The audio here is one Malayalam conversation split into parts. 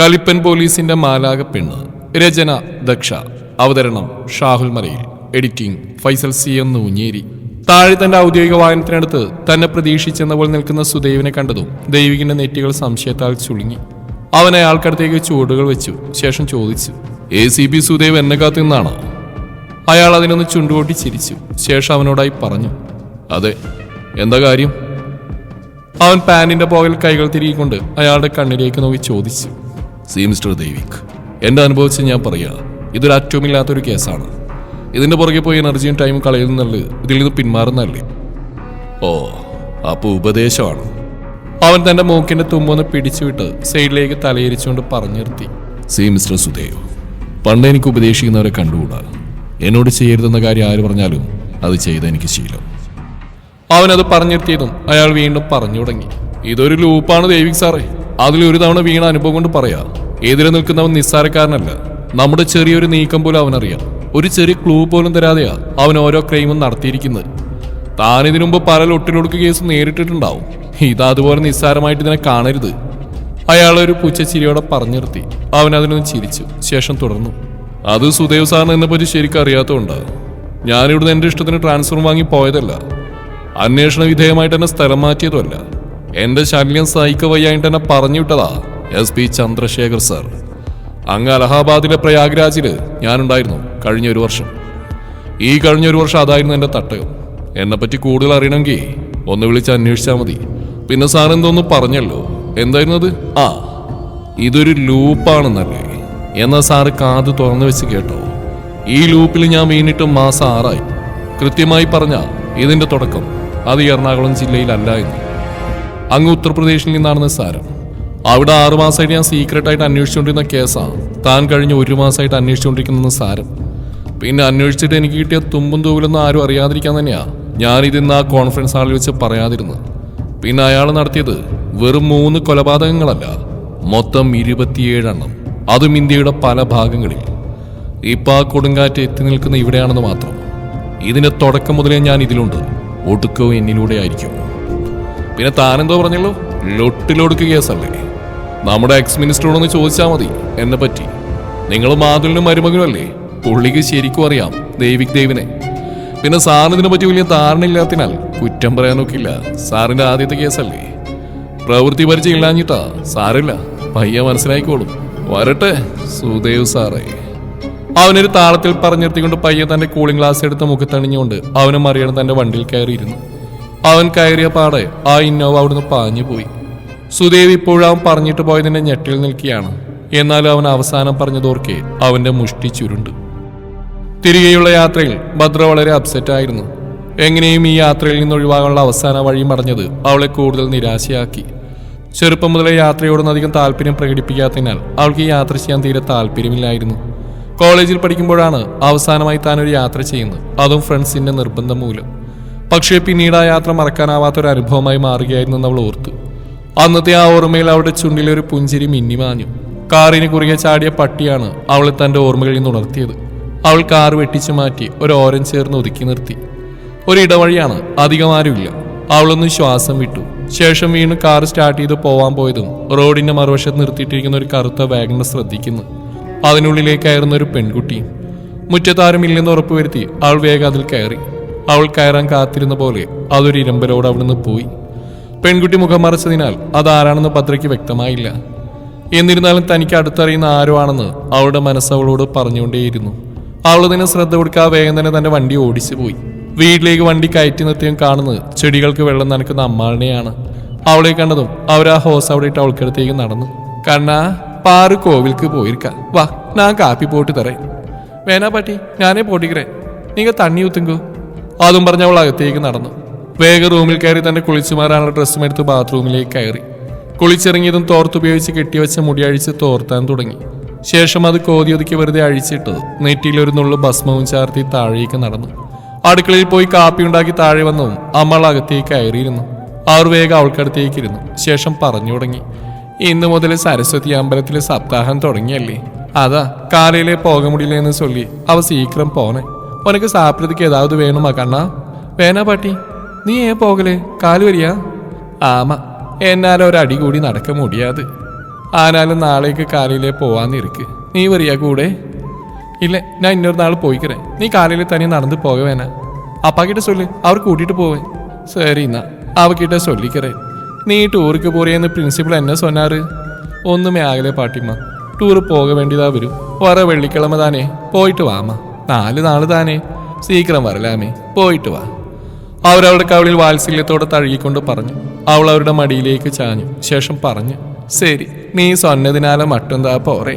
കലിപ്പൻ പോലീസിന്റെ മാലാക പെണ്ണ് രചന ദക്ഷ. അവതരണം Shahul Malayil. Editing Faisal C M Noonjeri. താഴെ തന്റെ ഔദ്യോഗിക വാഹനത്തിനടുത്ത് തന്നെ പ്രതീക്ഷിച്ചെന്ന പോലെ നിൽക്കുന്ന സുദൈവിനെ കണ്ടതും ദൈവികിന്റെ നെറ്റികൾ സംശയത്താൽ ചുളുങ്ങി. അവൻ അയാൾക്കടുത്തേക്ക് ചുവടുകൾ വെച്ചു. ശേഷം ചോദിച്ചു എ സി ബി സുദേവ് എന്നെ കാത്തു നിന്നാണോ അയാൾ അതിനൊന്ന് ചുണ്ടുകൊട്ടി ചിരിച്ചു. ശേഷം അവനോടായി പറഞ്ഞു അതെ എന്താ കാര്യം? അവൻ പാൻറിന്റെ പോകൽ കൈകൾ തിരികൊണ്ട് അയാളുടെ കണ്ണിലേക്ക് നോക്കി ചോദിച്ചു സി മിസ്റ്റർ ദേവിക്. എന്റെ അനുഭവിച്ച് ഞാൻ പറയുക ഇതൊരു അറ്റവുമില്ലാത്തൊരു കേസാണ്. ഇതിന്റെ പുറകെ പോയി എനർജിയും ടൈമും കളയുന്നല്ലേ ഇതിൽ നിന്ന് പിന്മാറുന്നല്ലേ ഓ അപ്പോൾ ഉപദേശമാണ്. അവൻ തന്റെ മൂക്കിന്റെ തുമ്പൊന്ന് പിടിച്ചുവിട്ട് സൈഡിലേക്ക് തലയിരിച്ചുകൊണ്ട് പറഞ്ഞു നിർത്തി സി മിസ്റ്റർ സുദേവ് പണ്ട് എനിക്ക് ഉപദേശിക്കുന്നവരെ കണ്ടുകൂടാ? എന്നോട് ചെയ്യരുതെന്ന കാര്യം ആര് പറഞ്ഞാലും അത് ചെയ്ത എനിക്ക് ശീലം. അവനത് പറഞ്ഞിരുത്തിയതും അയാൾ വീണ്ടും പറഞ്ഞു തുടങ്ങി ഇതൊരു ലൂപ്പാണ് ദേവിക് സാറേ. അതിലൊരു തവണ വീണ അനുഭവം കൊണ്ട് പറയാം. എതിരെ നിൽക്കുന്നവൻ നിസ്സാരക്കാരനല്ല. നമ്മുടെ ചെറിയൊരു നീക്കം പോലും അവനറിയാം. ഒരു ചെറിയ ക്ലൂ പോലും തരാതെയാ അവൻ ഓരോ ക്രൈമും നടത്തിയിരിക്കുന്നത്. താൻ ഇതിനു മുമ്പ് പല ലൊട്ടിലൊടുക്ക് കേസ് നേരിട്ടിട്ടുണ്ടാവും. ഇത് അതുപോലെ നിസ്സാരമായിട്ട് ഇതിനെ കാണരുത്. അയാൾ ഒരു പറഞ്ഞു നിർത്തി. അവൻ അതിനൊന്ന് ചിരിച്ചു. ശേഷം തുടർന്നു. അത് സുദേവ് സാറിന് എന്നെ പറ്റി ശരിക്കും അറിയാത്തതുകൊണ്ട്. ഞാനിവിടുന്ന് എന്റെ ഇഷ്ടത്തിന് ട്രാൻസ്ഫർ വാങ്ങി പോയതല്ല. അന്വേഷണ വിധേയമായിട്ട് എന്നെ സ്ഥലം മാറ്റിയതുമല്ല. എന്റെ ശല്യം സഹിക്കവയ്യായിട്ട് എന്നെ പറഞ്ഞു വിട്ടതാ എസ് പി ചന്ദ്രശേഖർ സാർ. അങ്ങ് അലഹാബാദിലെ പ്രയാഗ്രാജിൽ ഞാനുണ്ടായിരുന്നു കഴിഞ്ഞ ഒരു വർഷം. ഈ കഴിഞ്ഞ ഒരു വർഷം അതായിരുന്നു എന്റെ തട്ടകം. എന്നെ പറ്റി കൂടുതൽ അറിയണമെങ്കിൽ ഒന്ന് വിളിച്ച് അന്വേഷിച്ചാൽ മതി. പിന്നെ സാർ എന്തോന്ന് പറഞ്ഞല്ലോ? എന്തായിരുന്നു അത്? ആ ഇതൊരു ലൂപ്പാണെന്നല്ലേ. എന്നാ സാറ് കാത് തുറന്നു വെച്ച് കേട്ടോ. ഈ ലൂപ്പിൽ ഞാൻ വീണിട്ട് മാസം ആറായി. കൃത്യമായി പറഞ്ഞ ഇതിന്റെ തുടക്കം. അത് എറണാകുളം ജില്ലയിലല്ല എന്ന്. അങ്ങ് ഉത്തർപ്രദേശിൽ നിന്നാണെന്ന് സാരം. അവിടെ ആറു മാസമായിട്ട് ഞാൻ സീക്രട്ടായിട്ട് അന്വേഷിച്ചുകൊണ്ടിരുന്ന കേസാണ് താൻ കഴിഞ്ഞ ഒരു മാസമായിട്ട് അന്വേഷിച്ചുകൊണ്ടിരിക്കുന്ന സാരം. പിന്നെ അന്വേഷിച്ചിട്ട് എനിക്ക് കിട്ടിയ തുമ്പും തൂവിലൊന്നും ആരും അറിയാതിരിക്കാൻ തന്നെയാണ് ഞാൻ ഇതിന്ന് ആ കോൺഫറൻസ് ഹാളിൽ വെച്ച് പറയാതിരുന്നത്. പിന്നെ അയാൾ നടത്തിയത് വെറും മൂന്ന് കൊലപാതകങ്ങളല്ല മൊത്തം ഇരുപത്തിയേഴെണ്ണം. അതും ഇന്ത്യയുടെ പല ഭാഗങ്ങളിൽ. ഇപ്പം ആ കൊടുങ്കാറ്റ് എത്തി നിൽക്കുന്ന ഇവിടെയാണെന്ന് മാത്രം. ഇതിന്റെ തുടക്കം മുതലേ ഞാൻ ഇതിലുണ്ട്. ഒടുക്കവും എന്നിലൂടെ ആയിരിക്കും. പിന്നെ താനെന്തോ പറഞ്ഞല്ലോ ലൊട്ടിലൊടുക്ക് കേസല്ലേ? നമ്മുടെ എക്സ് മിനിസ്റ്ററോടൊന്ന് ചോദിച്ചാൽ മതി എന്നെ പറ്റി. നിങ്ങൾ മാതുലിനും മരുമകനും അല്ലേ പുള്ളിക്ക് ശരിക്കും അറിയാം ദേവിക് ദേവിനെ. പിന്നെ സാറിന് പറ്റി വലിയ ധാരണയില്ലാത്തിനാൽ കുറ്റം പറയാൻ നോക്കില്ല. സാറിന്റെ ആദ്യത്തെ കേസല്ലേ? പ്രവൃത്തി പരിചയം ഇല്ലാഞ്ഞിട്ടാ സാറില്ല പയ്യ മനസ്സിലായിക്കോളും. വരട്ടെ സുദേവ് സാറേ. അവനൊരു താളത്തിൽ പറഞ്ഞിരുത്തിക്കൊണ്ട് പയ്യെ തന്റെ കൂളിംഗ് ഗ്ലാസ് എടുത്ത് മുഖത്തണിഞ്ഞുകൊണ്ട് അവനും അറിയണം തന്റെ വണ്ടിയിൽ കയറിയിരുന്നു. അവൻ കയറിയ പാടെ ആ ഇന്നോവ അവിടുന്ന് പാഞ്ഞു പോയി. സുദേവ് അവൻ പറഞ്ഞിട്ട് പോയതിന്റെ ഞെട്ടിൽ നിൽക്കുകയാണ്. എന്നാൽ അവൻ അവസാനം പറഞ്ഞതോർക്കെ അവന്റെ മുഷ്ടി ചുരുണ്ട്. തിരികെയുള്ള യാത്രയിൽ ഭദ്ര വളരെ അപ്സെറ്റ് ആയിരുന്നു. എങ്ങനെയും ഈ യാത്രയിൽ നിന്ന് ഒഴിവാകാനുള്ള അവസാന വഴി മറഞ്ഞത് അവളെ കൂടുതൽ നിരാശയാക്കി. ചെറുപ്പം മുതലേ യാത്രയോടൊന്നും അധികം താല്പര്യം പ്രകടിപ്പിക്കാത്തതിനാൽ അവൾക്ക് യാത്ര ചെയ്യാൻ തീരെ താല്പര്യമില്ലായിരുന്നു. കോളേജിൽ പഠിക്കുമ്പോഴാണ് അവസാനമായി താൻ ഒരു യാത്ര ചെയ്യുന്നത്. അതും ഫ്രണ്ട്സിന്റെ നിർബന്ധം മൂലം. പക്ഷേ പിന്നീട് ആ യാത്ര മറക്കാനാവാത്ത ഒരു അനുഭവമായി മാറുകയായിരുന്നു അവൾ ഓർത്തു. അന്നത്തെ ആ ഓർമ്മയിൽ അവളുടെ ചുണ്ടിലെ ഒരു പുഞ്ചിരി മിന്നിമാഞ്ഞു കാറിന് കുറുകെ ചാടിയ പട്ടിയാണ് അവളെ തന്റെ ഓർമ്മകളിൽ നിന്ന് ഉണർത്തിയത്. അവൾ കാർ വെട്ടിച്ചു മാറ്റി ഒരു ഓരം ചേർന്ന് ഒതുക്കി നിർത്തി. ഒരു ഇടവഴിയാണ് അധികം ആരുമില്ല. അവളൊന്ന് ശ്വാസം വിട്ടു. ശേഷം വീണ്ടും കാർ സ്റ്റാർട്ട് ചെയ്ത് പോവാൻ പോയതും റോഡിന്റെ മറുവശത്ത് നിർത്തിയിട്ടിരിക്കുന്ന ഒരു കറുത്ത വാഗണർ ശ്രദ്ധിക്കുന്നു. അതിനുള്ളിലേക്ക് കയറുന്ന ഒരു പെൺകുട്ടി. മുറ്റത്താരുമില്ലെന്ന് ഉറപ്പുവരുത്തി അവൾ വേഗം അതിൽ കയറി. അവൾ കയറാൻ കാത്തിരുന്ന പോലെ അതൊരു ഇരമ്പലോട് അവിടുന്ന് പോയി. പെൺകുട്ടി മുഖം മറച്ചതിനാൽ അതാരാണെന്ന് പത്രയ്ക്ക് വ്യക്തമായില്ല. എന്നിരുന്നാലും തനിക്ക് അടുത്തറിയുന്ന ആരോ ആണെന്ന് അവളുടെ മനസ്സവളോട് പറഞ്ഞുകൊണ്ടേയിരുന്നു. അവൾ തന്നെ ശ്രദ്ധ കൊടുക്കാൻ വേഗം തന്നെ തന്റെ വണ്ടി ഓടിച്ചു പോയി. വീട്ടിലേക്ക് വണ്ടി കയറ്റി നിർത്തിയും കാണുന്നത് ചെടികൾക്ക് വെള്ളം നനക്കുന്ന അമ്മാളിനെയാണ്. അവളെ കണ്ടതും അവർ ആ ഹോസ് അവിടെ ഇട്ട് അവൾക്കടുത്തേക്ക് നടന്നു. കണ്ണാ പാറു കോവിൽക്ക് പോയിരിക്ക. വാ ഞാൻ കാപ്പി പോട്ട് തരേ. വേനാ പാട്ടി ഞാനേ പോട്ടിക്കറേ നിങ്ങൾ തണ്ണി ഊത്തുങ്കോ. അതും പറഞ്ഞ് അവൾ അകത്തേക്ക് നടന്നു. വേഗം റൂമിൽ കയറി തന്റെ കുളിച്ചു മാറാനുള്ള ഡ്രസ്സും എടുത്ത് ബാത്റൂമിലേക്ക് കയറി. കുളിച്ചിറങ്ങിയതും തോർത്തുപയോഗിച്ച് കെട്ടിവെച്ച മുടി അഴിച്ച് തോർത്താൻ തുടങ്ങി. ശേഷം അത് കോതി ഒതുക്കി വെറുതെ അഴിച്ചിട്ടത് നെറ്റിയിലൊരു നുള്ളു ഭസ്മവും ചാർത്തി താഴേക്ക് നടന്നു. അടുക്കളയിൽ പോയി കാപ്പി ഉണ്ടാക്കി താഴെ വന്നതും അമ്മൾ അകത്തേക്ക് കയറിയിരുന്നു. അവർ വേഗം അവൾക്കടുത്തേക്ക് ഇരുന്നു. ശേഷം പറഞ്ഞു തുടങ്ങി. ഇന്നു മുതൽ സരസ്വതി അമ്പലത്തിലെ സപ്താഹം തുടങ്ങിയല്ലേ? അതാ കാലയിലെ പോക മുടിയിലെന്ന് ചൊല്ലി അവ സീക്രം പോനെ உனக்கு சாப்பிட்றதுக்கு ഏതാവത് வேணுமா கண்ணா വേണാ പാട്ടി നീ ഏ പോകലേ? കാൽ വരിയാ? ആമ എന്നാലും ഒരടി കൂടി നടക്ക മുടിയാത്. ആനാലും നാളേക്ക് കാലിലേ പോവാന്നിരിക്ക് നീ വരിയാ കൂടെ? ഇല്ല ഞാൻ ഇന്നൊരു നാൾ പോയിക്കറേ നീ കാലിൽ തനി നടന്ന് പോക വേണ അപ്പാക്കിട്ട് സൊല്ല് അവർ കൂട്ടിയിട്ട് പോവേ. ശരി എന്നാ അവക്കിട്ട് സൊല്ലിക്കറേ. നീ ടൂർക്ക് പോറിയെന്ന് പ്രിൻസിപ്പൾ എന്നെ സൊന്നാറ്? ഒന്നുമേ ആകലേ പാട്ടിമ്മ. ടൂർ പോക വേണ്ടിതാ വരും. വേറെ വെള്ളിക്കിളമ താനേ പോയിട്ട് വാമ്മ നാല് നാൾ താനേ. സീക്രം വരലാമേ പോയിട്ട് വാ. അവരവളുടെ കവളിൽ വാത്സല്യത്തോടെ തഴുകിക്കൊണ്ട് പറഞ്ഞു. അവൾ അവരുടെ മടിയിലേക്ക് ചാഞ്ഞു. ശേഷം പറഞ്ഞു ശരി നീ സൊന്നതിനാലെ മറ്റെന്താ പോറേ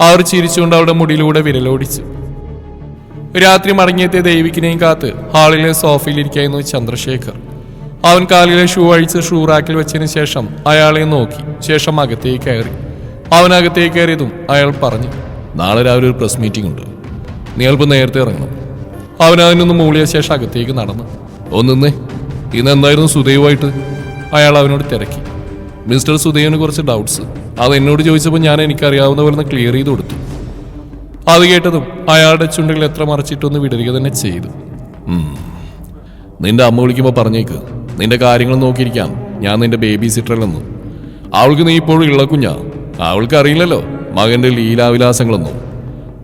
അവർ ചിരിച്ചുകൊണ്ട് അവളുടെ മുടിയിലൂടെ വിരലോടിച്ചു. രാത്രി മടങ്ങിയെത്തിയ ദൈവിക്കിനെയും കാത്ത് ഹാളിലെ സോഫയിലിരിക്കായിരുന്നു ചന്ദ്രശേഖർ. അവൻ കാലിലെ ഷൂ അഴിച്ച് ഷൂറാക്കിൽ വെച്ചതിന് ശേഷം അയാളെ നോക്കി. ശേഷം അകത്തേക്ക് കയറി. അവൻ അകത്തേക്ക് കയറിയതും അയാൾ പറഞ്ഞു നാളെ രാവിലെ ഒരു പ്രസ് മീറ്റിംഗ് ഉണ്ട്. നീ അല്പം നേരത്തെ ഇറങ്ങണം. അവൻ അതിനൊന്ന് മൂളിയ ശേഷം അകത്തേക്ക് നടന്നു. ഒന്നിന്നേ ഇന്ന് എന്തായിരുന്നു സുദൈവായിട്ട് അയാൾ അവനോട് തിരക്കി. മിസ്റ്റർ സുദൈവന് കുറച്ച് ഡൗട്ട്സ്. അത് എന്നോട് ചോദിച്ചപ്പോൾ ഞാൻ എനിക്കറിയാവുന്ന പോലെ ഒന്ന് ക്ലിയർ ചെയ്ത് കൊടുത്തു. അത് കേട്ടതും അയാളുടെ ചുണ്ടുകൾ എത്ര മറച്ചിട്ടൊന്ന് വിടരുക തന്നെ ചെയ്തു. നിന്റെ അമ്മ വിളിക്കുമ്പോൾ പറഞ്ഞേക്ക്. നിന്റെ കാര്യങ്ങൾ നോക്കിയിരിക്കാം. ഞാൻ നിന്റെ ബേബി സിറ്ററിലെന്ന് അവൾക്ക് നീ ഇപ്പോഴും ഇള്ള കുഞ്ഞാ. അവൾക്ക് അറിയില്ലല്ലോ. മകന്റെ ലീലാവിലാസങ്ങളൊന്നും.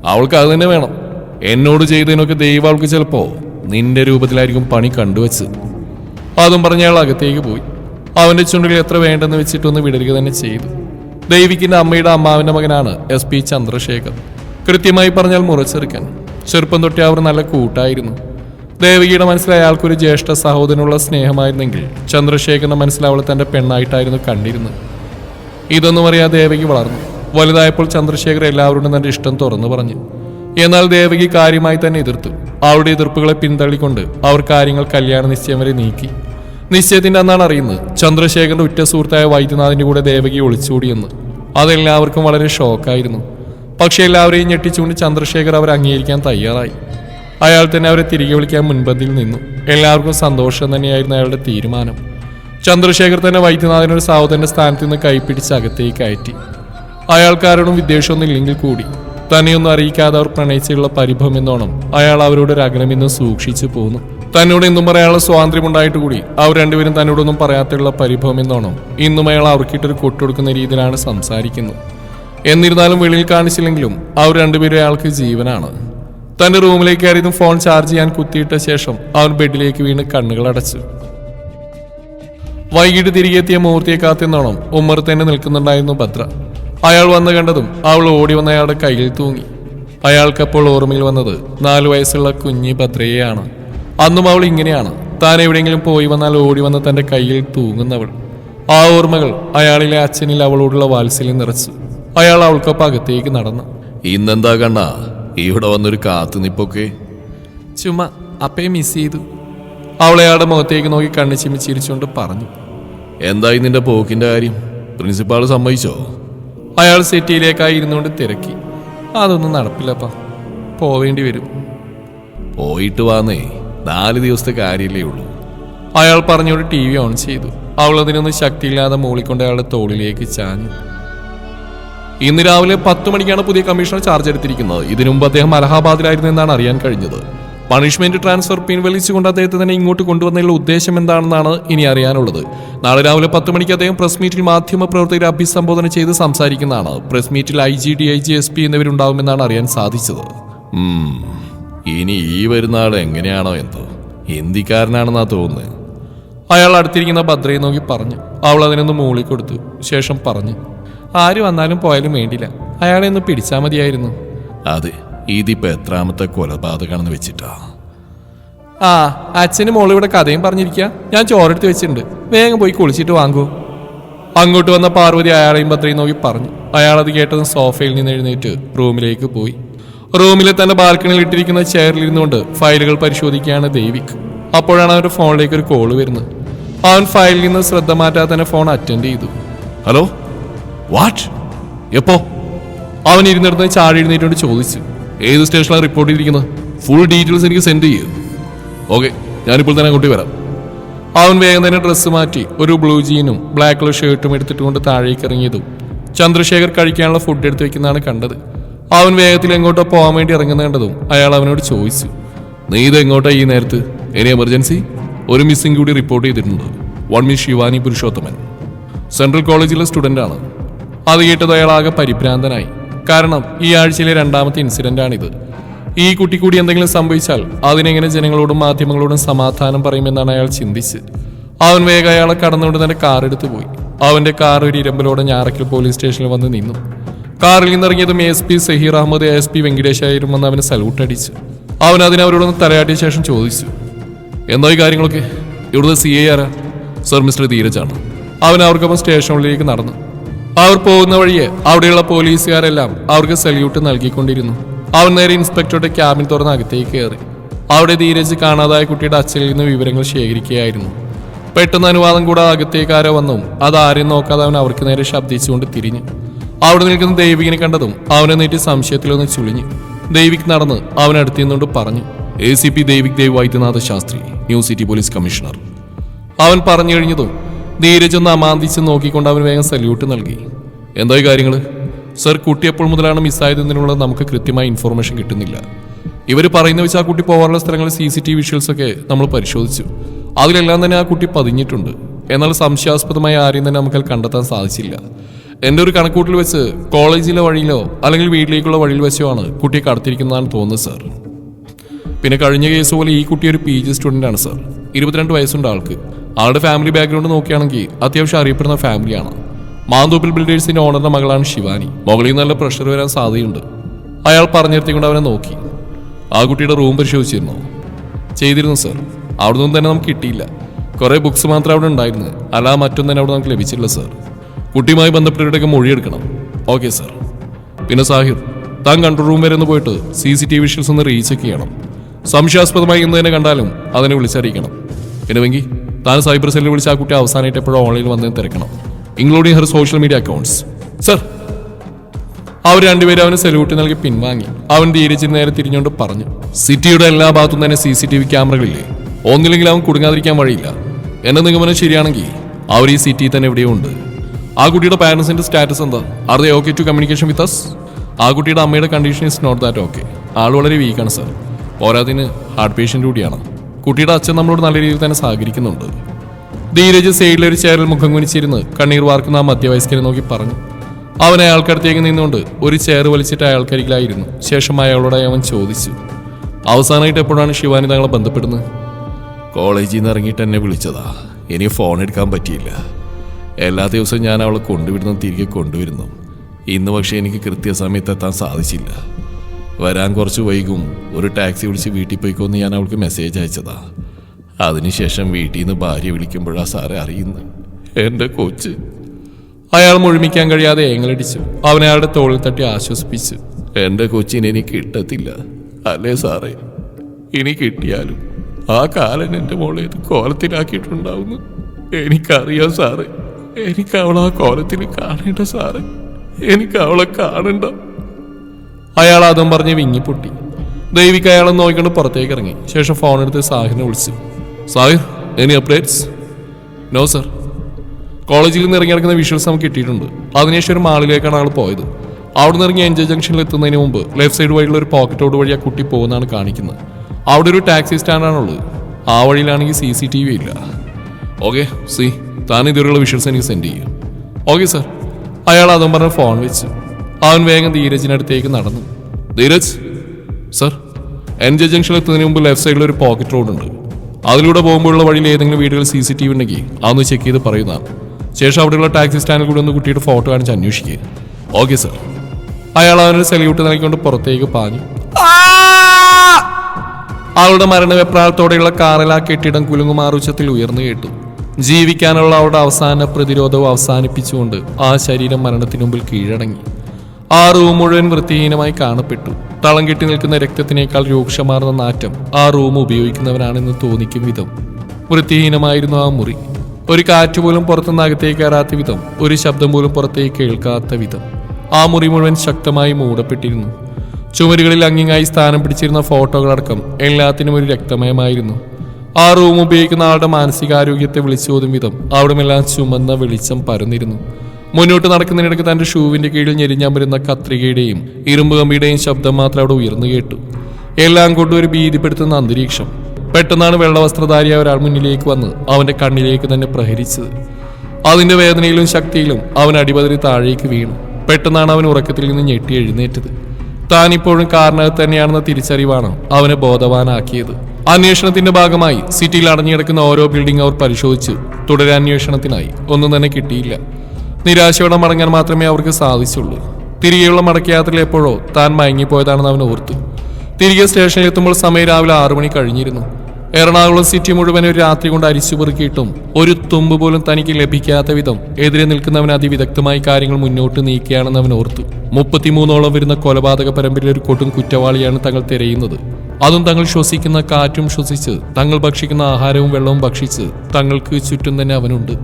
അവൾക്ക് അത് തന്നെ വേണം. എന്നോട് ചെയ്തതിനൊക്കെ ദൈവാൾക്ക് ചിലപ്പോ നിന്റെ രൂപത്തിലായിരിക്കും പണി കണ്ടുവച്ച്. അതും പറഞ്ഞ അയാൾ അകത്തേക്ക് പോയി. അവന്റെ ചുണ്ടുകൾ എത്ര വേണ്ടെന്ന് വെച്ചിട്ടൊന്ന് വിടരുക തന്നെ ചെയ്തു. ദൈവിക്കിന്റെ അമ്മയുടെ അമ്മാവിന്റെ മകനാണ് എസ് പി ചന്ദ്രശേഖർ. കൃത്യമായി പറഞ്ഞാൽ മുറച്ചെറുക്കൻ. ചെറുപ്പം തൊട്ടേ അവർ നല്ല കൂട്ടായിരുന്നു. ദേവികയുടെ മനസ്സിൽ അയാൾക്കൊരു ജ്യേഷ്ഠ സഹോദരനുള്ള സ്നേഹമായിരുന്നെങ്കിൽ ചന്ദ്രശേഖരന്റെ മനസ്സിൽ അവൾ തന്റെ പെണ്ണായിട്ടായിരുന്നു കണ്ടിരുന്നത്. ഇതൊന്നും അറിയാതെ ദേവകി വളർന്നു. വലുതായപ്പോൾ ചന്ദ്രശേഖർ എല്ലാവരോടും തന്റെ ഇഷ്ടം തുറന്നു പറഞ്ഞു. എന്നാൽ ദേവകി കാര്യമായി തന്നെ എതിർത്തു. അവരുടെ എതിർപ്പുകളെ പിന്തള്ളിക്കൊണ്ട് അവർ കാര്യങ്ങൾ കല്യാണ നിശ്ചയം വരെ നീക്കി. നിശ്ചയത്തിന്റെ അന്നാണ് അറിയുന്നത് ചന്ദ്രശേഖരന്റെ ഉറ്റ സുഹൃത്തായ വൈദ്യനാഥിന്റെ കൂടെ ദേവകി ഒളിച്ചോടിയെന്ന് അതെല്ലാവർക്കും വളരെ ഷോക്കായിരുന്നു. പക്ഷെ എല്ലാവരെയും ഞെട്ടിച്ചുകൊണ്ട് ചന്ദ്രശേഖർ അവർ അംഗീകരിക്കാൻ തയ്യാറായി. അയാൾ തന്നെ അവരെ തിരികെ വിളിക്കാൻ മുൻപന്തിയിൽ നിന്നു. എല്ലാവർക്കും സന്തോഷം തന്നെയായിരുന്നു അയാളുടെ തീരുമാനം. ചന്ദ്രശേഖർ തന്നെ വൈദ്യനാഥനൊരു സഹോദരന്റെ സ്ഥാനത്ത് നിന്ന് കൈപ്പിടിച്ച് അകത്തേക്ക് കയറ്റി അയാൾക്കാരോടും വിദ്വേഷമൊന്നും ഇല്ലെങ്കിൽ കൂടി. തന്നെയൊന്നും അറിയിക്കാതെ അവർ പ്രണയിച്ചുള്ള പരിഭവം എന്നോണം അയാൾ അവരോട് ഒരു അകലമെന്ന് സൂക്ഷിച്ചു പോന്നു തന്നോട് എന്നും പറയാനുള്ള സ്വാതന്ത്ര്യമുണ്ടായിട്ട് കൂടി അവർ രണ്ടുപേരും തന്നോടൊന്നും പറയാത്തുള്ള പരിഭവം എന്നോണം ഇന്നും അയാൾ അവർക്കിട്ടൊരു കൊട്ടുകൊടുക്കുന്ന രീതിയിലാണ് സംസാരിക്കുന്നത്. എന്നിരുന്നാലും വെളിയിൽ കാണിച്ചില്ലെങ്കിലും അവർ രണ്ടുപേരും അയാൾക്ക് ജീവനാണ്. തന്റെ റൂമിലേക്ക് കയറിയതും ഫോൺ ചാർജ് ചെയ്യാൻ കുത്തിയിട്ട ശേഷം അവൻ ബെഡിലേക്ക് വീണ് കണ്ണുകൾ അടച്ചു. വൈകിട്ട് തിരികെത്തിയ മൂർത്തിയെ കാത്തിന്നോണം ഉമ്മർ തന്നെ നിൽക്കുന്നുണ്ടായിരുന്നു ഭദ്ര. അയാൾ വന്ന് കണ്ടതും അവൾ ഓടി വന്ന അയാളുടെ കയ്യിൽ തൂങ്ങി. അയാൾക്കപ്പോൾ ഓർമ്മയിൽ വന്നത് നാലു വയസ്സുള്ള കുഞ്ഞി ഭദ്രയെയാണ്. അന്നും അവൾ ഇങ്ങനെയാണ്. താൻ എവിടെയെങ്കിലും പോയി വന്നാൽ ഓടി വന്ന് തന്റെ കയ്യിൽ തൂങ്ങുന്നവൾ. ആ ഓർമ്മകൾ അയാളിലെ അച്ഛനിൽ അവളോടുള്ള വാത്സല്യം നിറച്ചു. അയാൾ അവൾക്കൊപ്പം അകത്തേക്ക് നടന്നു. ഇന്നെന്താ കണ്ണ? ഇവിടെ വന്നൊരു കാത്തുനിപ്പൊക്കെ ചുമ അപ്പയെ മിസ് ചെയ്തു. അവളയാളുടെ മുഖത്തേക്ക് നോക്കി കണ്ണു ചിമ്മി ചിരിച്ചുകൊണ്ട് പറഞ്ഞു. എന്തായി നിന്റെ പോക്കിന്റെ കാര്യം? പ്രിൻസിപ്പാൾ സമ്മതിച്ചോ? അയാൾ സിറ്റിയിലേക്കായി ഇരുന്നുകൊണ്ട് തിരക്കി. അതൊന്നും നടപ്പില്ലപ്പാ. പോവേണ്ടി വരും. പോയിട്ട് വാന്നേ. നാല് ദിവസത്തെ കാര്യമില്ലേ ഉള്ളൂ. അയാൾ പറഞ്ഞോട് ടി വി ഓൺ ചെയ്തു. അവൾ അതിനൊന്നും ശക്തിയില്ലാതെ മൂളിക്കൊണ്ട് അയാളുടെ തോളിലേക്ക് ചാഞ്ഞു. ഇന്ന് രാവിലെ പത്ത് മണിക്കാണ് പുതിയ കമ്മീഷണർ ചാർജ് എടുത്തിരിക്കുന്നത്. ഇതിനുമുമ്പ് അദ്ദേഹം അലഹാബാദിലായിരുന്നു എന്നാണ് അറിയാൻ കഴിഞ്ഞത്. പണിഷ്മെന്റ് ട്രാൻസ്ഫർ പിൻവലിച്ചുകൊണ്ട് അദ്ദേഹത്തെ തന്നെ ഇങ്ങോട്ട് കൊണ്ടുവന്നതിലുള്ള ഉദ്ദേശം എന്താണെന്നാണ് ഇനി അറിയാനുള്ളത്. നാളെ രാവിലെ പത്ത് മണിക്ക് അദ്ദേഹം പ്രസ് മീറ്റിൽ മാധ്യമ പ്രവർത്തകരെ അഭിസംബോധന ചെയ്ത് സംസാരിക്കുന്നതാണ്. പ്രസ് മീറ്റിൽ I G D I G S P എന്നിവരുണ്ടാവുമെന്നാണ് അറിയാൻ സാധിച്ചത്. ഇനി ഈ വരുന്ന ആൾ എങ്ങനെയാണോ എന്തോ. ഹിന്ദിക്കാരനാണെന്നാ തോന്നുന്നത് അയാൾ അടുത്തിരിക്കുന്ന ഭദ്രയെ നോക്കി പറഞ്ഞു. അവൾ അതിനൊന്ന് മൂളി കൊടുത്തു. ശേഷം പറഞ്ഞു. ആര് വന്നാലും പോയാലും വേണ്ടില്ല. അയാളെ ഒന്ന് പിടിച്ചാൽ മതിയായിരുന്നു. അതെ. ഇതിപ്പോ എത്രാമത്തെ കൊലപാതകമാണെന്ന് വെച്ചിട്ടാ. ആ അച്ഛന് മോളിവിടെ ഇവിടെ കഥയും പറഞ്ഞിരിക്കുക ഞാൻ ചോറെടുത്ത് വെച്ചിട്ടുണ്ട്. വേഗം പോയി കുളിച്ചിട്ട് വാങ്ങൂ. അങ്ങോട്ട് വന്ന പാർവതി അയാളെയും ഭദ്രയും നോക്കി പറഞ്ഞു. അയാളത് കേട്ടതും സോഫയിൽ നിന്ന് എഴുന്നേറ്റ് റൂമിലേക്ക് പോയി. റൂമിലെ തന്നെ ബാൽക്കണിയിൽ ഇട്ടിരിക്കുന്ന ചെയറിൽ ഇരുന്നുകൊണ്ട് ഫയലുകൾ പരിശോധിക്കുകയാണ് ദേവിക്. അപ്പോഴാണ് അവരുടെ ഫോണിലേക്ക് ഒരു കോൾ വരുന്നത്. അവൻ ഫയലിൽ നിന്ന് ശ്രദ്ധ മാറ്റാതെ തന്നെ ഫോൺ അറ്റൻഡ് ചെയ്തു. ഹലോ? വാട്ട്? എപ്പോ? അവൻ ഇരുന്നിടത്ത് ചാടി എഴുന്നേറ്റുകൊണ്ട് ചോദിച്ചു. ഏത് സ്റ്റേഷനിലാണ് റിപ്പോർട്ട് ചെയ്തിരിക്കുന്നത്? ഫുൾ ഡീറ്റെയിൽസ് എനിക്ക് സെൻഡ് ചെയ്യൂ. ഓക്കെ ഞാനിപ്പോൾ തന്നെ അങ്ങോട്ട് വരാം. അവൻ വേഗം തന്നെ ഡ്രസ്സ് മാറ്റി ഒരു ബ്ലൂ ജീനും ബ്ലാക്ക് കളർ ഷർട്ടും എടുത്തിട്ട് കൊണ്ട് താഴേക്ക് ഇറങ്ങിയതും ചന്ദ്രശേഖർ കഴിക്കാനുള്ള ഫുഡ് എടുത്ത് വെക്കുന്നതാണ് കണ്ടത്. അവൻ വേഗത്തിൽ എങ്ങോട്ടോ പോകാൻ വേണ്ടി ഇറങ്ങുന്നതും അയാൾ അവനോട് ചോദിച്ചു. നീ ഇത് എങ്ങോട്ടാ ഈ നേരത്ത്? എനി എമർജൻസി ഒരു മിസ്സിംഗ് കൂടി റിപ്പോർട്ട് ചെയ്തിട്ടുണ്ട്. One miss Shivani Purushothaman central കോളേജിലെ സ്റ്റുഡന്റാണ് അത് കേട്ടത് അയാൾ ആകെ പരിഭ്രാന്തനായി. കാരണം ഈ ആഴ്ചയിലെ രണ്ടാമത്തെ ഇൻസിഡന്റ് ആണിത് ഈ കുട്ടി കൂടി എന്തെങ്കിലും സംഭവിച്ചാൽ അതിനെങ്ങനെ ജനങ്ങളോടും മാധ്യമങ്ങളോടും സമാധാനം പറയുമെന്നാണ് അയാൾ ചിന്തിച്ച്. അവൻ വേഗം അയാളെ കടന്നുകൊണ്ട് തന്നെ കാർ എടുത്തു പോയി. അവന്റെ കാർ ഒരു ഇരമ്പലോടെ ഞാറക്കൽ പോലീസ് സ്റ്റേഷനിൽ വന്ന് നിന്നു. കാറിൽ നിന്നിറങ്ങിയതും S P Zaheer Ahammed S P ആയിരുന്നു എന്ന് അവന് സല്യൂട്ട് അടിച്ചു. അവൻ അതിനവരോടൊന്ന് തലയാട്ടിയ ശേഷം ചോദിച്ചു എന്തോ ഈ കാര്യങ്ങളൊക്കെ? ഇവിടുത്തെ സി ഐ ആരാ സർ മിസ്റ്റർ ധീരജാണ് അവൻ അവർക്കൊപ്പം സ്റ്റേഷനിലേക്ക് നടന്നു. അവർ പോകുന്ന വഴിയെ അവിടെയുള്ള പോലീസുകാരെല്ലാം അവർക്ക് സല്യൂട്ട് നൽകിക്കൊണ്ടിരുന്നു. അവൻ നേരെ ഇൻസ്പെക്ടറുടെ ക്യാബിൻ തുറന്ന് അകത്തേക്ക് കയറി. അവിടെ ധീരജ് കാണാതായ കുട്ടിയുടെ അച്ഛനിൽ നിന്ന് വിവരങ്ങൾ ശേഖരിക്കുകയായിരുന്നു. പെട്ടെന്ന് അനുവാദം കൂടാതെ അകത്തേക്കാരോ വന്നും വന്നു. അത് ആരെയും നോക്കാതെ അവൻ അവർക്ക് നേരെ ശബ്ദിച്ചുകൊണ്ട് തിരിഞ്ഞു. അവിടെ നിൽക്കുന്ന ദൈവികിനെ കണ്ടതും അവനെ നീട്ടി സംശയത്തിലൊന്ന് ചുളിഞ്ഞു. ദൈവിക് നടന്ന് അവനടുത്ത് നിന്നുകൊണ്ട് പറഞ്ഞു A C P Daivik Dev Vaidyanatha Shastri new city police commissioner. അവൻ പറഞ്ഞു കഴിഞ്ഞതും ധീരജ് ഒന്ന് അമാന്തിച്ച് നോക്കിക്കൊണ്ട് അവൻ വേഗം സല്യൂട്ട് നൽകി. എന്തായി കാര്യങ്ങൾ സർ കുട്ടി എപ്പോൾ മുതലാണ് മിസ്സായതെന്നുള്ള നമുക്ക് കൃത്യമായ ഇൻഫോർമേഷൻ കിട്ടുന്നില്ല. ഇവർ പറയുന്ന വെച്ച് ആ കുട്ടി പോകാനുള്ള സ്ഥലങ്ങളിൽ സി സി ടി വിഷ്വൽസ് ഒക്കെ നമ്മൾ പരിശോധിച്ചു. അതിലെല്ലാം തന്നെ ആ കുട്ടി പതിഞ്ഞിട്ടുണ്ട്. എന്നാൽ സംശയാസ്പദമായ ആരെയും തന്നെ നമുക്ക് കണ്ടെത്താൻ സാധിച്ചില്ല. എന്റെ ഒരു കണക്കൂട്ടിൽ വെച്ച് കോളേജിലെ വഴിയിലോ അല്ലെങ്കിൽ വീട്ടിലേക്കുള്ള വഴിയിൽ വെച്ചോ ആണ് കുട്ടിയെ കടത്തിരിക്കുന്നതാണ് തോന്നുന്നത് സാർ പിന്നെ കഴിഞ്ഞ കേസ് പോലെ ഈ കുട്ടി ഒരു പി ജി സ്റ്റുഡന്റ് ആണ് സാർ ഇരുപത്തിരണ്ട് വയസ്സുണ്ട് ആൾക്ക്. ആളുടെ ഫാമിലി ബാക്ക്ഗ്രൗണ്ട് നോക്കുകയാണെങ്കിൽ അത്യാവശ്യം അറിയപ്പെടുന്ന ഫാമിലിയാണ് മാന്തോപ്പിൽ ബിൽഡേഴ്സിന്റെ ഓണറിന്റെ മകളാണ് ശിവാനി. മകളിൽ നല്ല പ്രഷർ വരാൻ സാധ്യതയുണ്ട്. അയാൾ പറഞ്ഞിരുത്തിക്കൊണ്ട് അവനെ നോക്കി. ആ കുട്ടിയുടെ റൂം പരിശോധിച്ചിരുന്നു. ചെയ്തിരുന്നു സർ അവിടെ തന്നെ നമുക്ക് കിട്ടിയില്ല. കുറേ ബുക്സ് മാത്രമേ അവിടെ ഉണ്ടായിരുന്നു. അല്ല മറ്റൊന്നും തന്നെ അവിടെ നമുക്ക് ലഭിച്ചില്ല സർ കുട്ടിയുമായി ബന്ധപ്പെട്ടവരുടെയൊക്കെ മൊഴിയെടുക്കണം ഓക്കെ സർ പിന്നെ സാഹിർ താൻ കൺട്രോൾ റൂം വരെ ഒന്ന് പോയിട്ട് സി സി ടി വി ഒന്ന് റീചെക്ക് ചെയ്യണം. സംശയാസ്പദമായി ഇന്ന് തന്നെ കണ്ടാലും അതിനെ വിളിച്ചറിയിക്കണം. പിന്നെ വെങ്കി താൻ സൈബർ സെല്ലിൽ വിളിച്ച് ആ കുട്ടി അവസാനമായിട്ട് എപ്പോഴും ഓൺലൈനിൽ വന്നതെന്ന് തിരക്കണം. Including her social media accounts sir അവർ രണ്ടുപേരും അവന് സല്യൂട്ട് നൽകി പിൻവാങ്ങി. അവൻ ധീരജിന് നേരെ തിരിഞ്ഞുകൊണ്ട് പറഞ്ഞു സിറ്റിയുടെ എല്ലാ ഭാഗത്തും തന്നെ സി സി ടി വി ക്യാമറകളില്ലേ? ഒന്നില്ലെങ്കിൽ അവൻ കുടുങ്ങാതിരിക്കാൻ വഴിയില്ല. എന്റെ നിഗമനം ശരിയാണെങ്കിൽ അവർ ഈ സിറ്റിയിൽ തന്നെ എവിടെയോ ഉണ്ട്. ആ കുട്ടിയുടെ പാരന്റ്സിന്റെ സ്റ്റാറ്റസ് എന്താ? Are they okay to communication with us ആ കുട്ടിയുടെ അമ്മയുടെ condition is not that okay ആൾ വളരെ വീക്കാണ് സർ പോരാതിന് ഹാർട്ട് പേഷ്യന്റ് കൂടിയാണ്. കുട്ടിയുടെ അച്ഛൻ നമ്മളോട് നല്ല രീതിയിൽ തന്നെ സഹകരിക്കുന്നുണ്ട്. ധീരജ് സൈഡിലെ ഒരു ചെയറിൽ മുഖം കുനിച്ചിരുന്ന് കണ്ണീർ വാർക്കുന്ന ആ മധ്യവയസ്കരെ നോക്കി പറഞ്ഞു. അവൻ അയാൾക്കടുത്തേക്ക് നിന്നുകൊണ്ട് ഒരു ചെയർ വലിച്ചിട്ട് അയാൾക്കരികിലായിരുന്നു. ശേഷം അയാളോട് അവൻ ചോദിച്ചു അവസാനമായിട്ട് എപ്പോഴാണ് ശിവാനി തങ്ങളെ ബന്ധപ്പെടുന്നത്? കോളേജിൽ നിന്ന് ഇറങ്ങിയിട്ട് എന്നെ വിളിച്ചതാ. ഇനി ഫോൺ എടുക്കാൻ പറ്റിയില്ല. എല്ലാ ദിവസവും ഞാൻ അവളെ കൊണ്ടുവിടുന്നു തിരികെ കൊണ്ടുവരുന്നു. ഇന്ന് പക്ഷേ എനിക്ക് കൃത്യസമയത്ത് എത്താൻ സാധിച്ചില്ല. വരാൻ കുറച്ച് വൈകും. ഒരു ടാക്സി വിളിച്ച് വീട്ടിൽ പോയിക്കോന്ന് ഞാൻ അവൾക്ക് മെസ്സേജ് അയച്ചതാ. അതിനുശേഷം വീട്ടിൽ നിന്ന് ഭാര്യ വിളിക്കുമ്പോഴാ സാറെ അറിയുന്നു എന്റെ കൊച്ച്. അയാൾ മുഴുമിക്കാൻ കഴിയാതെ ഏങ്ങലടിച്ചു. അവനെ അയാളുടെ തോളിൽ തട്ടി ആശ്വസിപ്പിച്ചു. എന്റെ കൊച്ചിനെ ഇനി കിട്ടത്തില്ല. അല്ലേ സാറേ? ഇനി കിട്ടിയാലും ആ കാലൻ എന്റെ മോളെ കോലത്തിലാക്കിയിട്ടുണ്ടാവുന്നു. എനിക്കറിയാം സാറേ. എനിക്ക് അവളെ ആ കോലത്തിൽ കാണേണ്ട സാറേ. എനിക്ക് അവളെ കാണണ്ട. അയാൾ അതും പറഞ്ഞ് വിങ്ങിപ്പൊട്ടി ദൈവിക്ക് അയാളെ നോക്കിക്കൊണ്ട് പുറത്തേക്ക് ഇറങ്ങി. ശേഷം ഫോൺ എടുത്ത് സാഹിറിനെ വിളിച്ചു. Sahir any updates no sir കോളേജിൽ നിന്ന് ഇറങ്ങി നടക്കുന്ന വിഷ്വൽസ് നമുക്ക് കിട്ടിയിട്ടുണ്ട്. അതിനുശേഷം ഒരു മാളിലേക്കാണ് ആൾ പോയത്. അവിടെ നിന്ന് ഇറങ്ങി എൻജോയ് ജംഗ്ഷനിൽ എത്തുന്നതിന് മുമ്പ് ലെഫ്റ്റ് സൈഡ് വഴിയുള്ള ഒരു പോക്കറ്റ് റോഡ് വഴി ആ കുട്ടി പോകുന്നതാണ് കാണിക്കുന്നത്. അവിടെ ഒരു ടാക്സി സ്റ്റാൻഡാണ് ഉള്ളത്. ആ വഴിയിലാണെങ്കിൽ സി സി ടി വി ഇല്ല. ഓക്കെ സി താൻ ഇതുവരെയുള്ള വിഷ്വൽസ് എനിക്ക് സെൻഡ് ചെയ്യുക ഓക്കെ സർ അയാൾ അതും പറഞ്ഞ് ഫോൺ വെച്ചു. അവൻ വേഗം ധീരജിനടുത്തേക്ക് നടന്നു. Dheeraj sir N J junction എത്തുന്നതിന് മുമ്പ് ലെഫ്റ്റ് സൈഡിൽ ഒരു പോക്കറ്റ് റോഡ് ഉണ്ട്. അതിലൂടെ പോകുമ്പോഴുള്ള വഴിയിൽ ഏതെങ്കിലും വീടുകൾ സി സി ടി വി ഉണ്ടെങ്കിൽ അതൊന്ന് ചെക്ക് ചെയ്ത് പറയുന്നതാണ് ശേഷം അവിടെയുള്ള ടാക്സി സ്റ്റാൻഡിൽ കൂടി ഒന്ന് കുട്ടിയുടെ ഫോട്ടോ കാണിച്ച് അന്വേഷിക്കുക. ഓക്കെ സർ അയാൾ അവനൊരു സല്യൂട്ട് നൽകിക്കൊണ്ട് പുറത്തേക്ക് പാഞ്ഞു. അവളുടെ മരണവെപ്രാളത്തോടെയുള്ള കാറിൽ ആ കെട്ടിടം കുലുങ്ങുമാറുച്ചത്തിൽ ഉയർന്നു കേട്ടു. ജീവിക്കാനുള്ള അവളുടെ അവസാന പ്രതിരോധവും അവസാനിപ്പിച്ചുകൊണ്ട് ആ ശരീരം മരണത്തിനു മുമ്പിൽ കീഴടങ്ങി. ആ റൂം മുഴുവൻ വൃത്തിഹീനമായി കാണപ്പെട്ടു. തളം കെട്ടി നിൽക്കുന്ന രക്തത്തിനേക്കാൾ രൂക്ഷമാർന്ന നാറ്റം ആ റൂം ഉപയോഗിക്കുന്നവനാണെന്ന് തോന്നിക്കും വിധം. വൃത്തിഹീനമായിരുന്നു ആ മുറി. ഒരു കാറ്റ് പോലും പുറത്തുനിന്ന് അകത്തേക്ക് കയറാത്ത വിധം ഒരു ശബ്ദം പോലും പുറത്തേക്ക് കേൾക്കാത്ത വിധം. ആ മുറി മുഴുവൻ ശക്തമായി മൂടപ്പെട്ടിരുന്നു. ചുമരുകളിൽ അങ്ങിങ്ങായി സ്ഥാനം പിടിച്ചിരുന്ന ഫോട്ടോകളടക്കം എല്ലാത്തിനും ഒരു രക്തമയമായിരുന്നു. ആ റൂം ഉപയോഗിക്കുന്ന ആളുടെ മാനസികാരോഗ്യത്തെ വിളിച്ചോതും വിധം അവിടമെല്ലാം ചുമന്ന വെളിച്ചം പരന്നിരുന്നു. മുന്നോട്ട് നടക്കുന്നതിനിടയ്ക്ക് തന്റെ ഷൂവിന്റെ കീഴിൽ ഞെരിഞ്ഞാമ്പരുന്ന കത്രികയുടെയും ഇരുമ്പ് കമ്പിയുടെയും ശബ്ദം മാത്രം അവിടെ ഉയർന്നു കേട്ടു. എല്ലാം കൊണ്ടും ഒരു ഭീതിപ്പെടുത്തുന്ന അന്തരീക്ഷം. പെട്ടെന്നാണ് വെള്ളവസ്ത്രധാരിയായ ഒരാൾ മുന്നിലേക്ക് വന്ന് അവന്റെ കണ്ണിലേക്ക് തന്നെ പ്രഹരിച്ചത്. അതിന്റെ വേദനയിലും ശക്തിയിലും അവൻ അടിപതറി താഴേക്ക് വീണു. പെട്ടെന്നാണ് അവൻ ഉറക്കത്തിൽ നിന്ന് ഞെട്ടി എഴുന്നേറ്റത്. താൻ ഇപ്പോഴും കാറിനകത്ത് തന്നെയാണെന്ന തിരിച്ചറിവാണ് അവനെ ബോധവാനാക്കിയത്. അന്വേഷണത്തിന്റെ ഭാഗമായി സിറ്റിയിൽ അടഞ്ഞിടക്കുന്ന ഓരോ ബിൽഡിംഗ് അവർ പരിശോധിച്ച് തുടരന്വേഷണത്തിനായി. ഒന്നും തന്നെ കിട്ടിയില്ല. നിരാശയോടെ മടങ്ങാൻ മാത്രമേ അവർക്ക് സാധിച്ചുള്ളൂ. തിരികെയുള്ള മടക്കയാത്രയിൽ എപ്പോഴോ താൻ മയങ്ങിപ്പോയതാണെന്ന് അവൻ ഓർത്തു. തിരികെ സ്റ്റേഷനിൽ എത്തുമ്പോൾ സമയം രാവിലെ ആറു മണി കഴിഞ്ഞിരുന്നു. എറണാകുളം സിറ്റി മുഴുവൻ ഒരു രാത്രി കൊണ്ട് അരിച്ചു പെറുക്കിയിട്ടും ഒരു തുമ്പ് പോലും തനിക്ക് ലഭിക്കാത്ത വിധം എതിരെ നിൽക്കുന്നവൻ അതിവിദഗ്ധമായി കാര്യങ്ങൾ മുന്നോട്ട് നീക്കുകയാണെന്ന് അവൻ ഓർത്തു. മുപ്പത്തിമൂന്നോളം വരുന്ന കൊലപാതക പരമ്പരയിൽ ഒരു കൊടും കുറ്റവാളിയാണ് തങ്ങൾ തിരയുന്നത്. അതും തങ്ങൾ ശ്വസിക്കുന്ന കാറ്റും ശ്വസിച്ച് തങ്ങൾ ഭക്ഷിക്കുന്ന ആഹാരവും വെള്ളവും ഭക്ഷിച്ച് തങ്ങൾക്ക് ചുറ്റും തന്നെ അവനുണ്ട്.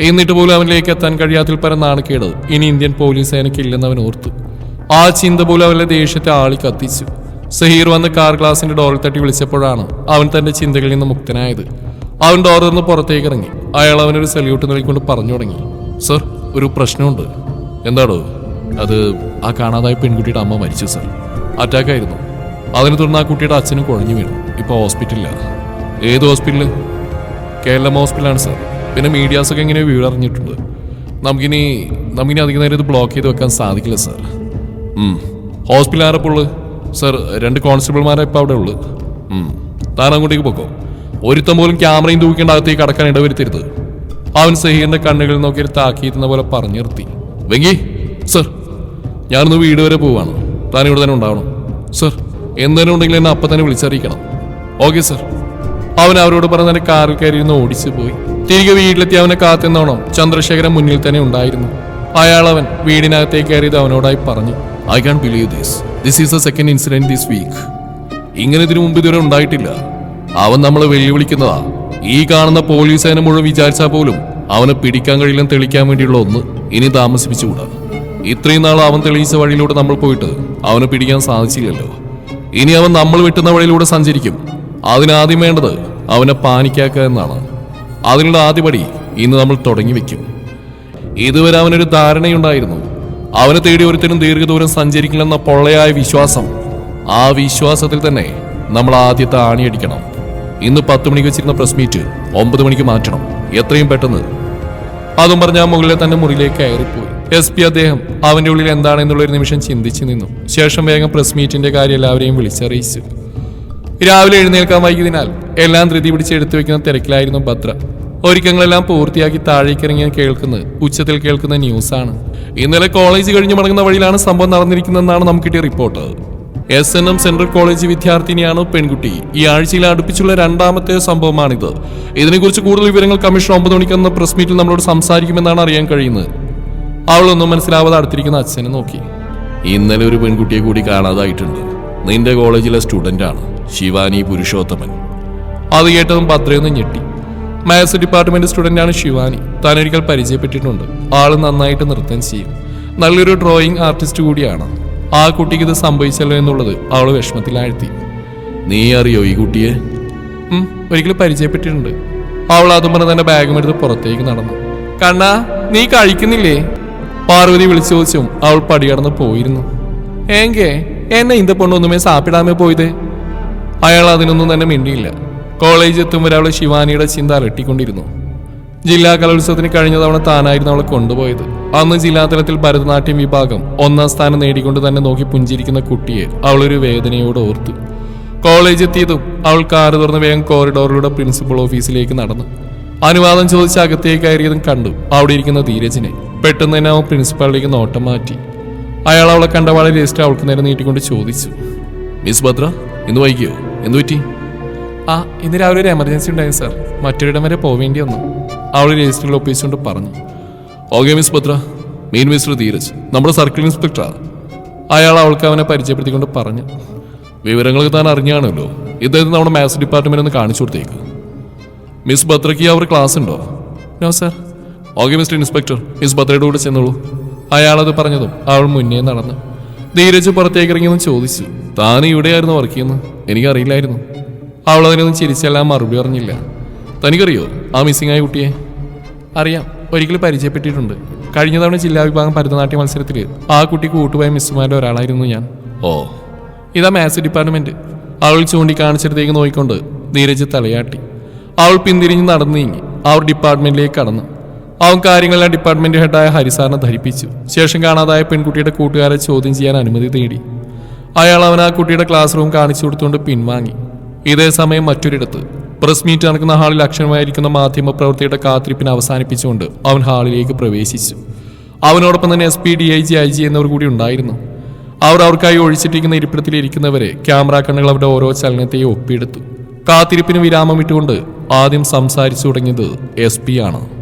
എന്നിട്ട് പോലും അവനിലേക്ക് എത്താൻ കഴിയാത്തിൽ പരന്നാണ് കേടത് ഇനി ഇന്ത്യൻ പോലീസ് സേനയ്ക്ക് ഇല്ലെന്ന് അവൻ ഓർത്തു. ആ ചിന്ത പോലും അവരുടെ ദേഷ്യത്തെ ആളി കത്തിച്ചു. സഹീർ വന്ന് കാർ ഗ്ലാസിന്റെ ഡോറിൽ തട്ടി വിളിച്ചപ്പോഴാണ് അവൻ തന്റെ ചിന്തകളിൽ നിന്ന് മുക്തനായത്. അവൻ ഡോറിൽ നിന്ന് പുറത്തേക്ക് ഇറങ്ങി. അയാൾ അവനൊരു സല്യൂട്ട് നൽകിക്കൊണ്ട് പറഞ്ഞു തുടങ്ങി. സർ ഒരു പ്രശ്നമുണ്ട്. എന്താടോ? അത് ആ കാണാതായ പെൺകുട്ടിയുടെ അമ്മ മരിച്ചു സർ. അറ്റാക്കായിരുന്നു അതിനെ തുടർന്ന് ആ കുട്ടിയുടെ അച്ഛനും കുഴഞ്ഞു വീണു. ഇപ്പോൾ ഹോസ്പിറ്റലിലാണ് ഏത് ഹോസ്പിറ്റലിൽ കേരളം ഹോസ്പിറ്റലാണ് സാർ. പിന്നെ മീഡിയാസൊക്കെ ഇങ്ങനെ അറിഞ്ഞിട്ടുണ്ട്. നമുക്കിനി നമുക്കിനി അധികം നേരം ഇത് ബ്ലോക്ക് ചെയ്ത് വെക്കാൻ സാധിക്കില്ല സാർ ഹോസ്പിറ്റൽ ആരപ്പോൾ സർ രണ്ട് കോൺസ്റ്റബിൾമാരെ ഇപ്പോൾ അവിടെ ഉള്ളു. താൻ അങ്ങോട്ടേക്ക് പൊക്കോ. ഒരുത്തം പോലും ക്യാമറയും തൂക്കേണ്ട അകത്തേക്ക് കടക്കാൻ ഇടവരുത്തരുത്. അവൻ സഹീറിന്റെ കണ്ണുകളിൽ നോക്കി ഒരു താക്കിയിരുന്ന പോലെ പറഞ്ഞു നിർത്തി. വെങ്കി സർ ഞാനൊന്ന് വീട് വരെ പോവാണ്. താൻ ഇവിടെ തന്നെ ഉണ്ടാവണം. സർ എന്തെങ്കിലും ഉണ്ടെങ്കിൽ എന്നെ അപ്പം തന്നെ വിളിച്ചറിയിക്കണം. ഓക്കെ സർ അവൻ അവരോട് പറഞ്ഞ കാറിൽ കയറി കയറിയിരുന്ന് ഓടിച്ചു പോയി. തിരികെ വീട്ടിലെത്തി അവനെ കാത്തുന്നോണം ചന്ദ്രശേഖരൻ മുന്നിൽ തന്നെ ഉണ്ടായിരുന്നു. അയാൾ അവൻ വീടിനകത്തേക്ക് കയറിയത് അവനോടായി പറഞ്ഞു I can't believe this. This is the second incident this week. ഇങ്ങനെ ഇതിനു മുമ്പ് ഇതുവരെ ഉണ്ടായിട്ടില്ല. അവൻ നമ്മളെ വെല്ലുവിളിക്കുന്നതാ. ഈ കാണുന്ന പോലീസ് സേന മുഴുവൻ വിചാരിച്ചാൽ പോലും അവനെ പിടിക്കാൻ കഴിയില്ലെന്ന് തെളിക്കാൻ വേണ്ടിയുള്ള ഒന്ന് ഇനി താമസിപ്പിച്ചുകൂടാ. ഇത്രയും നാൾ അവൻ തെളിയിച്ച വഴിയിലൂടെ നമ്മൾ പോയിട്ട് അവനെ പിടിക്കാൻ സാധിച്ചില്ലല്ലോ. ഇനി അവൻ നമ്മൾ വെട്ടുന്ന വഴിയിലൂടെ സഞ്ചരിക്കും. അതിനാദ്യം വേണ്ടത് അവനെ പാനിക്കാക്കുക എന്നാണ്. അതിനുള്ള ആദ്യപടി ഇന്ന് നമ്മൾ തുടങ്ങി വെക്കും ഇതുവരെ അവനൊരു ധാരണയുണ്ടായിരുന്നു. അവനെ തേടി ഒരുത്തരും ദീർഘദൂരം സഞ്ചരിക്കില്ലെന്ന പൊള്ളയായ വിശ്വാസം. ആ വിശ്വാസത്തിൽ തന്നെ നമ്മൾ ആദ്യത്തെ ആണിയടിക്കണം ഇന്ന് പത്ത് മണിക്ക് വെച്ചിരുന്ന പ്രസ് മീറ്റ് ഒമ്പത് മണിക്ക് മാറ്റണം. എത്രയും പെട്ടെന്ന്. അതും പറഞ്ഞ ആ മുകളിലെ തന്റെ മുറിയിലേക്ക് കയറിപ്പോയി. എസ് പി അദ്ദേഹം അവന്റെ ഉള്ളിൽ എന്താണെന്നുള്ള ഒരു നിമിഷം ചിന്തിച്ചു നിന്നു. ശേഷം വേഗം പ്രസ് മീറ്റിന്റെ കാര്യം എല്ലാവരെയും വിളിച്ചറിയിച്ചു. രാവിലെ എഴുന്നേൽക്കാൻ വൈകിയതിനാൽ എല്ലാം ധൃതി പിടിച്ച് എടുത്തു വെക്കുന്ന തിരക്കിലായിരുന്നു ഭദ്ര. ഒരുക്കങ്ങളെല്ലാം പൂർത്തിയാക്കി താഴേക്കിറങ്ങി കേൾക്കുന്നത് ഉച്ചത്തിൽ കേൾക്കുന്ന ന്യൂസാണ്. ഇന്നലെ കോളേജ് കഴിഞ്ഞ് മടങ്ങുന്ന വഴിയിലാണ് സംഭവം നടന്നിരിക്കുന്നതെന്നാണ് നമുക്ക് കിട്ടിയ report. S N M central college വിദ്യാർത്ഥിനിയാണ് പെൺകുട്ടി. ഈ ആഴ്ചയിൽ അടുപ്പിച്ചുള്ള രണ്ടാമത്തെ സംഭവമാണിത്. ഇതിനെക്കുറിച്ച് കൂടുതൽ വിവരങ്ങൾ കമ്മീഷൻ ഒമ്പത് മണിക്കെന്ന പ്രസ് മീറ്റിൽ നമ്മളോട് സംസാരിക്കുമെന്നാണ് അറിയാൻ കഴിയുന്നത്. അവളൊന്നും മനസ്സിലാവാതെ അടുത്തിരിക്കുന്ന അച്ഛനെ നോക്കി. ഇന്നലെ ഒരു പെൺകുട്ടിയെ കൂടി കാണാതായിട്ടുണ്ട്. നിന്റെ കോളേജിലെ സ്റ്റുഡന്റ് ആണ് ശിവാനി പുരുഷോത്തമൻ. അത് കേട്ടതും ഭദ്രയെന്ന് ഞെട്ടി. മാത്സ് ഡിപ്പാർട്ട്മെന്റ് സ്റ്റുഡന്റ് ആണ് ശിവാനി. താൻ ഒരിക്കൽ പരിചയപ്പെട്ടിട്ടുണ്ട്. ആൾ നന്നായിട്ട് നൃത്തം ചെയ്യും. നല്ലൊരു ഡ്രോയിങ് ആർട്ടിസ്റ്റ് കൂടിയാണ്. ആ കുട്ടിക്ക് ഇത് സംഭവിച്ചല്ലോ എന്നുള്ളത് അവൾ വിഷമത്തിലാഴ്ത്തി. നീ അറിയോ ഈ കുട്ടിയെ? ഒരിക്കലും പരിചയപ്പെട്ടിട്ടുണ്ട്. അവൾ അതും പറഞ്ഞ് തന്റെ ബാഗും എടുത്ത് പുറത്തേക്ക് നടന്നു. കണ്ണ നീ കഴിക്കുന്നില്ലേ? പാർവതി വിളിച്ചു ചോദിച്ചും അവൾ പടികടന്ന് പോയിരുന്നു. ഏങ്കേ എന്നെ ഇന്ത പൊണ്ണൊന്നുമേ സാപ്പിടാമേ പോയത്? അയാൾ അതിനൊന്നും തന്നെ മിണ്ടിയില്ല. കോളേജ് എത്തും വരെ അവളെ ശിവാനിയുടെ ചിന്ത അലട്ടിക്കൊണ്ടിരുന്നു. ജില്ലാ കലോത്സവത്തിന് കഴിഞ്ഞ തവണ താനായിരുന്നു അവളെ കൊണ്ടുപോയത്. അന്ന് ജില്ലാതലത്തിൽ ഭരതനാട്യം വിഭാഗം ഒന്നാം സ്ഥാനം നേടിക്കൊണ്ട് തന്നെ നോക്കി പുഞ്ചിരിക്കുന്ന കുട്ടിയെ അവളൊരു വേദനയോട് ഓർത്തു. കോളേജ് എത്തിയതും അവൾ കാറ് തുറന്ന് വേഗം കോറിഡോറിലൂടെ പ്രിൻസിപ്പൽ ഓഫീസിലേക്ക് നടന്നു. അനുവാദം ചോദിച്ച് അകത്തേക്ക് കയറിയതും കണ്ടു. അവിടെ ഇരിക്കുന്ന ധീരജിനെ. പെട്ടെന്ന് തന്നെ അവൻ പ്രിൻസിപ്പാളിലേക്ക് നോട്ടം മാറ്റി. അയാൾ അവളെ കണ്ടവാളെ രജിസ്റ്റർ അവൾക്ക് നേരെ നീട്ടിക്കൊണ്ട് ചോദിച്ചു. മിസ് ഭദ്ര ഇന്ന് വൈകിയോ? എന്തു പറ്റി? ആ ഇന്ന് രാവിലെ ഒരു എമർജൻസി ഉണ്ടായി സാർ. മറ്റൊരിടം വരെ പോവേണ്ടി വന്നു. അവൾ രജിസ്റ്ററിൽ ഒപ്പിച്ചുകൊണ്ട് പറഞ്ഞു. Okay miss Patra. Main mister Dheeraj. നമ്മുടെ സർക്കിൾ ഇൻസ്പെക്ടറാണ് അയാൾ അവൾക്ക് അവനെ പരിചയപ്പെടുത്തിക്കൊണ്ട് പറഞ്ഞു. വിവരങ്ങളൊക്കെ താൻ അറിഞ്ഞാണല്ലോ. ഇദ്ദേഹത്തിന് നമ്മുടെ മാത്സ് ഡിപ്പാർട്ട്മെന്റ് ഒന്ന് കാണിച്ചു കൊടുത്തേക്ക്. മിസ് ബത്രയ്ക്ക് അവർ ക്ലാസ് ഉണ്ടോ? No sir. Okay mister inspector. Miss ബത്രയുടെ കൂടെ ചെന്നോളൂ. അയാളത് പറഞ്ഞതും അവൾ മുന്നേ നടന്നു. ധീരജ് പുറത്തേക്ക് ഇറങ്ങിയെന്ന് ചോദിച്ചു താൻ ഇവിടെയായിരുന്നു വർക്ക് ചെയ്യുന്നത്? എനിക്കറിയില്ലായിരുന്നു. അവൾ അതിനൊന്നും ചിരിച്ചെല്ലാം മറുപടി പറഞ്ഞില്ല. തനിക്കറിയോ ആ മിസ്സിംഗ് ആയ കുട്ടിയെ? അറിയാം ഒരിക്കലും പരിചയപ്പെട്ടിട്ടുണ്ട്. കഴിഞ്ഞ തവണ ജില്ലാ വിഭാഗം ഭരതനാട്യ മത്സരത്തിൽ ആ കുട്ടി കൂട്ടുപോയ മിസ്സുമാരുടെ ഒരാളായിരുന്നു ഞാൻ. ഓ. ഇതാ മാത്സ് ഡിപ്പാർട്ട്മെന്റ് അവൾ ചൂണ്ടിക്കാണിച്ചിടത്തേക്ക് നോക്കിക്കൊണ്ട് ധീരജ് തലയാട്ടി. അവൾ പിന്തിരിഞ്ഞ് നടന്നു നീങ്ങി. അവർ ഡിപ്പാർട്ട്മെന്റിലേക്ക് കടന്നു. അവൻ കാര്യങ്ങളെല്ലാം ഡിപ്പാർട്ട്മെന്റ് ഹെഡായ ഹരിസാറിനെ ധരിപ്പിച്ചു. ശേഷം കാണാതായ പെൺകുട്ടിയുടെ കൂട്ടുകാരെ ചോദ്യം ചെയ്യാൻ അനുമതി തേടി. അയാൾ അവൻ ആ കുട്ടിയുടെ ക്ലാസ് റൂം കാണിച്ചു കൊടുത്തുകൊണ്ട് പിൻവാങ്ങി. ഇതേ സമയം മറ്റൊരിടത്ത് പ്രസ് മീറ്റ് നടക്കുന്ന ഹാളിൽ അക്ഷരമായിരിക്കുന്ന മാധ്യമ പ്രവർത്തിയുടെ കാത്തിരിപ്പിന് അവസാനിപ്പിച്ചുകൊണ്ട് അവൻ ഹാളിലേക്ക് പ്രവേശിച്ചു. അവനോടൊപ്പം തന്നെ S P D I G I G എന്നിവർ കൂടി ഉണ്ടായിരുന്നു. അവർ അവർക്കായി ഒഴിച്ചിട്ടിരിക്കുന്ന ഇരിപ്പിടത്തിൽ ഇരിക്കുന്നവരെ ക്യാമറ കണ്ണുകൾ അവരുടെ ഓരോ ചലനത്തെയും ഒപ്പിയെടുത്തു. കാത്തിരിപ്പിന് വിരാമം ഇട്ടുകൊണ്ട് ആദ്യം സംസാരിച്ചു തുടങ്ങിയത് എസ് പി ആണ്.